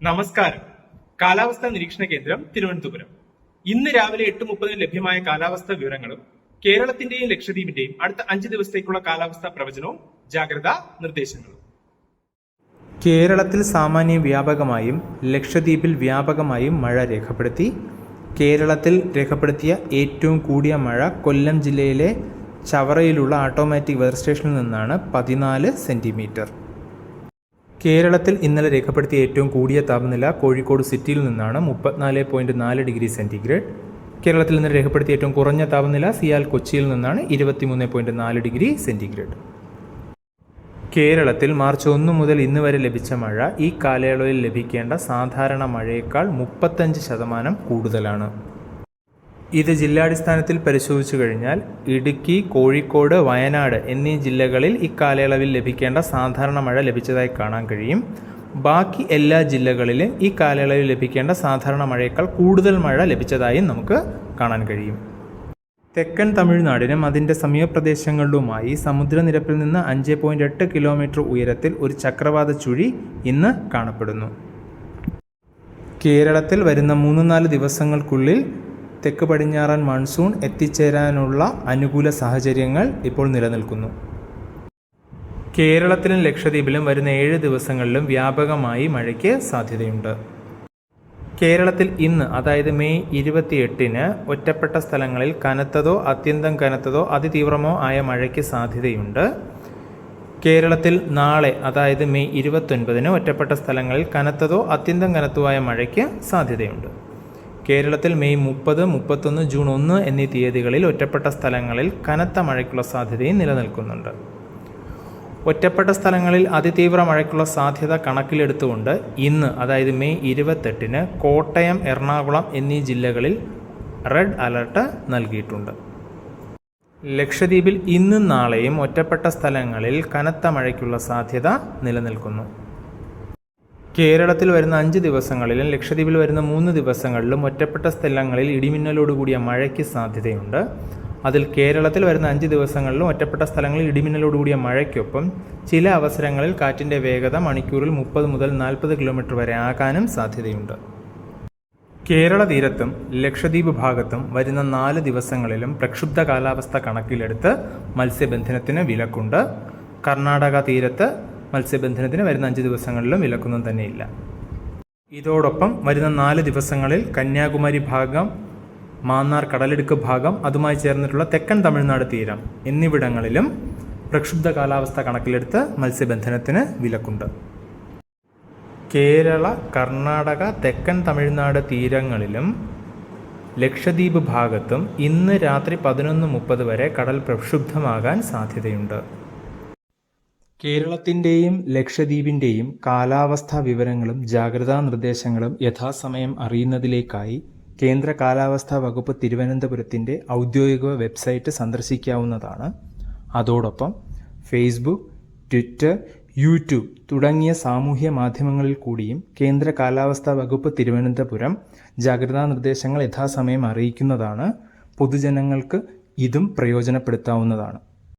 നമസ്കാരം. കാലാവസ്ഥാ നിരീക്ഷണ കേന്ദ്രം തിരുവനന്തപുരം. ഇന്ന് രാവിലെ എട്ട് മുപ്പതിന് ലഭ്യമായ കാലാവസ്ഥാ വിവരങ്ങളും കേരളത്തിന്റെയും ലക്ഷദ്വീപിന്റെയും അടുത്ത അഞ്ച് ദിവസത്തേക്കുള്ള കാലാവസ്ഥാ പ്രവചനവും ജാഗ്രതാ നിർദ്ദേശങ്ങളും. കേരളത്തിൽ സാമാന്യ വ്യാപകമായും ലക്ഷദ്വീപിൽ വ്യാപകമായും മഴ രേഖപ്പെടുത്തി. കേരളത്തിൽ രേഖപ്പെടുത്തിയ ഏറ്റവും കൂടിയ മഴ കൊല്ലം ജില്ലയിലെ ചവറയിലുള്ള ഓട്ടോമാറ്റിക് വെതർ സ്റ്റേഷനിൽ നിന്നാണ് പതിനാല് സെന്റിമീറ്റർ കേരളത്തിൽ ഇന്നലെ രേഖപ്പെടുത്തിയ ഏറ്റവും കൂടിയ താപനില കോഴിക്കോട് സിറ്റിയിൽ നിന്നാണ് മുപ്പത്തിനാല് പോയിന്റ് നാല് ഡിഗ്രി സെന്റിഗ്രേഡ് കേരളത്തിൽ ഇന്നലെ രേഖപ്പെടുത്തിയ ഏറ്റവും കുറഞ്ഞ താപനില സിയാൽ കൊച്ചിയിൽ നിന്നാണ് ഇരുപത്തിമൂന്ന് പോയിന്റ് നാല് ഡിഗ്രി സെന്റിഗ്രേഡ് കേരളത്തിൽ മാർച്ച് ഒന്ന് മുതൽ ഇന്ന് വരെ ലഭിച്ച മഴ ഈ കാലയളവിൽ ലഭിക്കേണ്ട സാധാരണ മഴയേക്കാൾ മുപ്പത്തഞ്ച് ശതമാനം കൂടുതലാണ്. ഇത് ജില്ലാടിസ്ഥാനത്തിൽ പരിശോധിച്ചു കഴിഞ്ഞാൽ ഇടുക്കി കോഴിക്കോട് വയനാട് എന്നീ ജില്ലകളിൽ ഇക്കാലയളവിൽ ലഭിക്കേണ്ട സാധാരണ മഴ ലഭിച്ചതായി കാണാൻ കഴിയും. ബാക്കി എല്ലാ ജില്ലകളിലും ഈ കാലയളവിൽ ലഭിക്കേണ്ട സാധാരണ മഴയേക്കാൾ കൂടുതൽ മഴ ലഭിച്ചതായും നമുക്ക് കാണാൻ കഴിയും. തെക്കൻ തമിഴ്നാടിനും അതിന്റെ സമീപപ്രദേശങ്ങളിലുമായി സമുദ്രനിരപ്പിൽ നിന്ന് അഞ്ച് പോയിന്റ് എട്ട് കിലോമീറ്റർ ഉയരത്തിൽ ഒരു ചക്രവാത ചുഴി ഇന്ന് കാണപ്പെടുന്നു. കേരളത്തിൽ വരുന്ന മൂന്ന് നാല് ദിവസങ്ങൾക്കുള്ളിൽ തെക്ക് പടിഞ്ഞാറൻ മൺസൂൺ എത്തിച്ചേരാനുള്ള അനുകൂല സാഹചര്യങ്ങൾ ഇപ്പോൾ നിലനിൽക്കുന്നു. കേരളത്തിലും ലക്ഷദ്വീപിലും വരുന്ന ഏഴ് ദിവസങ്ങളിലും വ്യാപകമായി മഴയ്ക്ക് സാധ്യതയുണ്ട്. കേരളത്തിൽ ഇന്ന് അതായത് മെയ് ഇരുപത്തിയെട്ടിന് ഒറ്റപ്പെട്ട സ്ഥലങ്ങളിൽ കനത്തതോ അത്യന്തം കനത്തതോ അതിതീവ്രമോ ആയ മഴയ്ക്ക് സാധ്യതയുണ്ട്. കേരളത്തിൽ നാളെ അതായത് മെയ് ഇരുപത്തൊൻപതിന് ഒറ്റപ്പെട്ട സ്ഥലങ്ങളിൽ കനത്തതോ അത്യന്തം കനത്തോ ആയ മഴയ്ക്ക് സാധ്യതയുണ്ട്. കേരളത്തിൽ മെയ് മുപ്പത് മുപ്പത്തൊന്ന് ജൂൺ ഒന്ന് എന്നീ തീയതികളിൽ ഒറ്റപ്പെട്ട സ്ഥലങ്ങളിൽ കനത്ത മഴയ്ക്കുള്ള സാധ്യതയും നിലനിൽക്കുന്നുണ്ട്. ഒറ്റപ്പെട്ട സ്ഥലങ്ങളിൽ അതിതീവ്ര മഴയ്ക്കുള്ള സാധ്യത കണക്കിലെടുത്തുകൊണ്ട് ഇന്ന് അതായത് മെയ് ഇരുപത്തെട്ടിന് കോട്ടയം എറണാകുളം എന്നീ ജില്ലകളിൽ റെഡ് അലർട്ട് നൽകിയിട്ടുണ്ട്. ലക്ഷദ്വീപിൽ ഇന്നും നാളെയും ഒറ്റപ്പെട്ട സ്ഥലങ്ങളിൽ കനത്ത മഴയ്ക്കുള്ള സാധ്യത നിലനിൽക്കുന്നു. കേരളത്തിൽ വരുന്ന അഞ്ച് ദിവസങ്ങളിലും ലക്ഷദ്വീപിൽ വരുന്ന മൂന്ന് ദിവസങ്ങളിലും ഒറ്റപ്പെട്ട സ്ഥലങ്ങളിൽ ഇടിമിന്നലോടുകൂടിയ മഴയ്ക്ക് സാധ്യതയുണ്ട്. അതിൽ കേരളത്തിൽ വരുന്ന അഞ്ച് ദിവസങ്ങളിലും ഒറ്റപ്പെട്ട സ്ഥലങ്ങളിൽ ഇടിമിന്നലോടുകൂടിയ മഴയ്ക്കൊപ്പം ചില അവസരങ്ങളിൽ കാറ്റിന്റെ വേഗത മണിക്കൂറിൽ മുപ്പത് മുതൽ നാൽപ്പത് കിലോമീറ്റർ വരെ ആകാനും സാധ്യതയുണ്ട്. കേരള തീരത്തും ലക്ഷദ്വീപ് ഭാഗത്തും വരുന്ന നാല് ദിവസങ്ങളിലും പ്രക്ഷുബ്ധ കാലാവസ്ഥ കണക്കിലെടുത്ത് മത്സ്യബന്ധനത്തിന് വിലക്കുണ്ട്. കർണാടക തീരത്ത് മത്സ്യബന്ധനത്തിന് വരുന്ന അഞ്ച് ദിവസങ്ങളിലും വിലക്കൊന്നും തന്നെയില്ല. ഇതോടൊപ്പം വരുന്ന നാല് ദിവസങ്ങളിൽ കന്യാകുമാരി ഭാഗം മാന്നാർ കടലിടുക്ക് ഭാഗം അതുമായി ചേർന്നിട്ടുള്ള തെക്കൻ തമിഴ്നാട് തീരം എന്നിവിടങ്ങളിലും പ്രക്ഷുബ്ധ കാലാവസ്ഥ കണക്കിലെടുത്ത് മത്സ്യബന്ധനത്തിന് വിലക്കുണ്ട്. കേരള കർണാടക തെക്കൻ തമിഴ്നാട് തീരങ്ങളിലും ലക്ഷദ്വീപ് ഭാഗത്തും ഇന്ന് രാത്രി പതിനൊന്ന് മുപ്പത് വരെ കടൽ പ്രക്ഷുബ്ധമാകാൻ സാധ്യതയുണ്ട്. കേരളത്തിന്റെയും ലക്ഷദ്വീപിന്റെയും കാലാവസ്ഥാ വിവരങ്ങളും ജാഗ്രതാ നിർദ്ദേശങ്ങളും യഥാസമയം അറിയുന്നതിലേക്കായി കേന്ദ്ര കാലാവസ്ഥാ വകുപ്പ് തിരുവനന്തപുരത്തിന്റെ ഔദ്യോഗിക വെബ്സൈറ്റ് സന്ദർശിക്കാവുന്നതാണ്. അതോടൊപ്പം ഫേസ്ബുക്ക് ട്വിറ്റർ യൂട്യൂബ് തുടങ്ങിയ സാമൂഹ്യ മാധ്യമങ്ങളിൽ കൂടിയും കേന്ദ്ര കാലാവസ്ഥാ വകുപ്പ് തിരുവനന്തപുരം ജാഗ്രതാ നിർദ്ദേശങ്ങൾ യഥാസമയം അറിയിക്കുന്നതാണ്. പൊതുജനങ്ങൾക്ക് ഇതും പ്രയോജനപ്പെടുത്താവുന്നതാണ്.